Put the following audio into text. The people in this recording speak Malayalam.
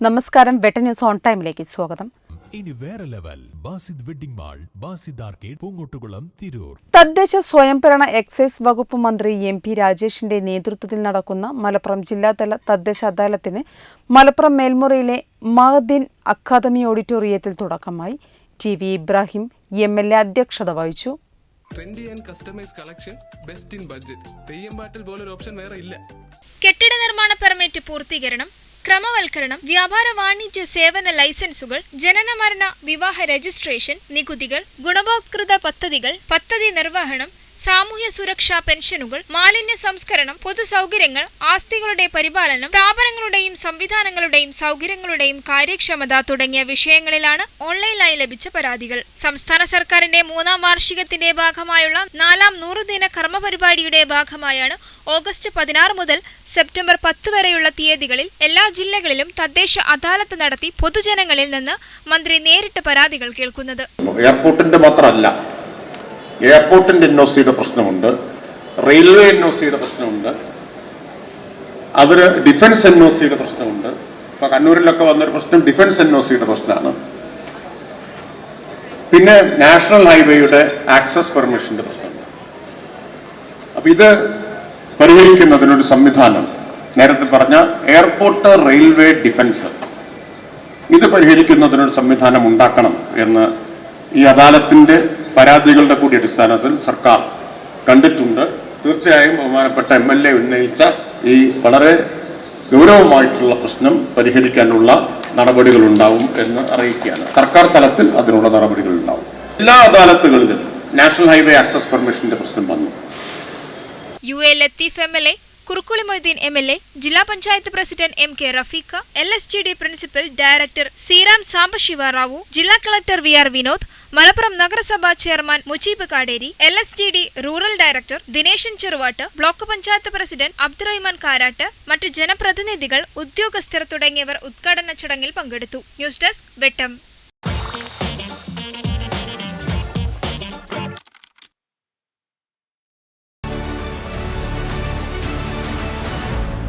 നമസ്കാരം വെട്ട ന്യൂസ് ഓൺ ടൈമിലേക്ക് സ്വാഗതം. ഇനി വേറെ level Basid wedding mall Basid arcade Poongottukulam Tirur. തദ്ദേശ സ്വയംഭരണ എക്സൈസ് വകുപ്പ് മന്ത്രി എം പി രാജേഷിന്റെ നേതൃത്വത്തിൽ നടക്കുന്ന മലപ്പുറം ജില്ലാതല തദ്ദേശ അദാലത്തിന് മലപ്പുറം മേൽമുറയിലെ മഹദീൻ അക്കാദമി ഓഡിറ്റോറിയത്തിൽ തുടക്കമായി. T V Ibrahim M L A അധ്യക്ഷത വഹിച്ചു. Trendy and customise collection best in budget theyyam പാട്ടിൽ പോലൊരു ഓപ്ഷൻ വേറെ ഇല്ല. കെട്ടിട നിർമ്മാണ പെർമിറ്റ് പൂർത്തീകരണം ക്രമവൽക്കരണം വ്യാപാര വാണിജ്യ സേവന ലൈസൻസുകൾ ജനന മരണ വിവാഹ രജിസ്ട്രേഷൻ നികുതികൾ ഗുണഭോക്തൃ പദ്ധതികൾ പദ്ധതി നിർവഹണം സാമൂഹ്യ സുരക്ഷാ പെൻഷനുകൾ മാലിന്യ സംസ്കരണം പൊതുസൗകര്യങ്ങൾ ആസ്തികളുടെ പരിപാലനം സ്ഥാപനങ്ങളുടെയും സംവിധാനങ്ങളുടെയും സൗകര്യങ്ങളുടെയും കാര്യക്ഷമത തുടങ്ങിയ വിഷയങ്ങളിലാണ് ഓൺലൈനായി ലഭിച്ച പരാതികൾ. സംസ്ഥാന സർക്കാരിന്റെ മൂന്നാം വാർഷികത്തിന്റെ ഭാഗമായുള്ള നാലാം നൂറുദിന കർമ്മപരിപാടിയുടെ ഭാഗമായാണ് ഓഗസ്റ്റ് പതിനാറ് മുതൽ സെപ്റ്റംബർ പത്ത് വരെയുള്ള തീയതികളിൽ എല്ലാ ജില്ലകളിലും തദ്ദേശ അദാലത്ത് നടത്തി പൊതുജനങ്ങളിൽ നിന്ന് മന്ത്രി നേരിട്ട് പരാതികൾ കേൾക്കുന്നത്. എയർപോർട്ടിന്റെ മാത്രമല്ല എയർപോർട്ടിന്റെ എൻ ഒ സിയുടെ പ്രശ്നമുണ്ട് റെയിൽവേ എൻ ഒ സിയുടെ പ്രശ്നമുണ്ട് അതൊരു ഡിഫൻസ് എൻ ഒ സിയുടെ പ്രശ്നമുണ്ട്. ഇപ്പൊ കണ്ണൂരിലൊക്കെ വന്നൊരു പ്രശ്നം ഡിഫൻസ് എൻ ഒ സിയുടെ പ്രശ്നമാണ്. പിന്നെ നാഷണൽ ഹൈവേയുടെ ആക്സസ് പെർമിഷന്റെ പ്രശ്നമുണ്ട്. അപ്പൊ ഇത് പരിഹരിക്കുന്നതിനൊരു സംവിധാനം. നേരത്തെ പറഞ്ഞ എയർപോർട്ട് റെയിൽവേ ഡിഫൻസ്. ഇത് പരിഹരിക്കുന്നതിനൊരു സംവിധാനം ഉണ്ടാക്കണം എന്ന് ഈ അദാലത്തിന്റെ പരാതികളുടെ കൂടി അടിസ്ഥാനത്തിൽ സർക്കാർ കണ്ടിട്ടുണ്ട്. തീർച്ചയായും ബഹുമാനപ്പെട്ട എം എൽ എ ഉന്നയിച്ച ഈ വളരെ ഗൗരവമായിട്ടുള്ള പ്രശ്നം പരിഹരിക്കാനുള്ള നടപടികൾ ഉണ്ടാവും എന്ന് അറിയിക്കുകയാണ്. സർക്കാർ തലത്തിൽ അതിനുള്ള നടപടികൾ ഉണ്ടാവും എല്ലാ അദാലത്തുകളിലും നാഷണൽ ഹൈവേ ആക്സസ് പെർമിഷന്റെ പ്രശ്നം വന്നു. U A Latheef M L A Kurukkoli Moideen M L A ജില്ലാ panchayat president M K Rafeeqa L S G D principal director Seeram Sambasiva Rao ജില്ലാ collector V R Vinod Malappuram നഗരസഭാ chairman Mujeeb Kaderi L S G D rural director Dineshan Cheruvattu block panchayat president Abdurahiman Karat മറ്റ് ജനപ്രതിനിധികൾ ഉദ്യോഗസ്ഥർ തുടങ്ങിയവർ ഉദ്ഘാടന ചടങ്ങിൽ പങ്കെടുത്തു. News desk Vettam.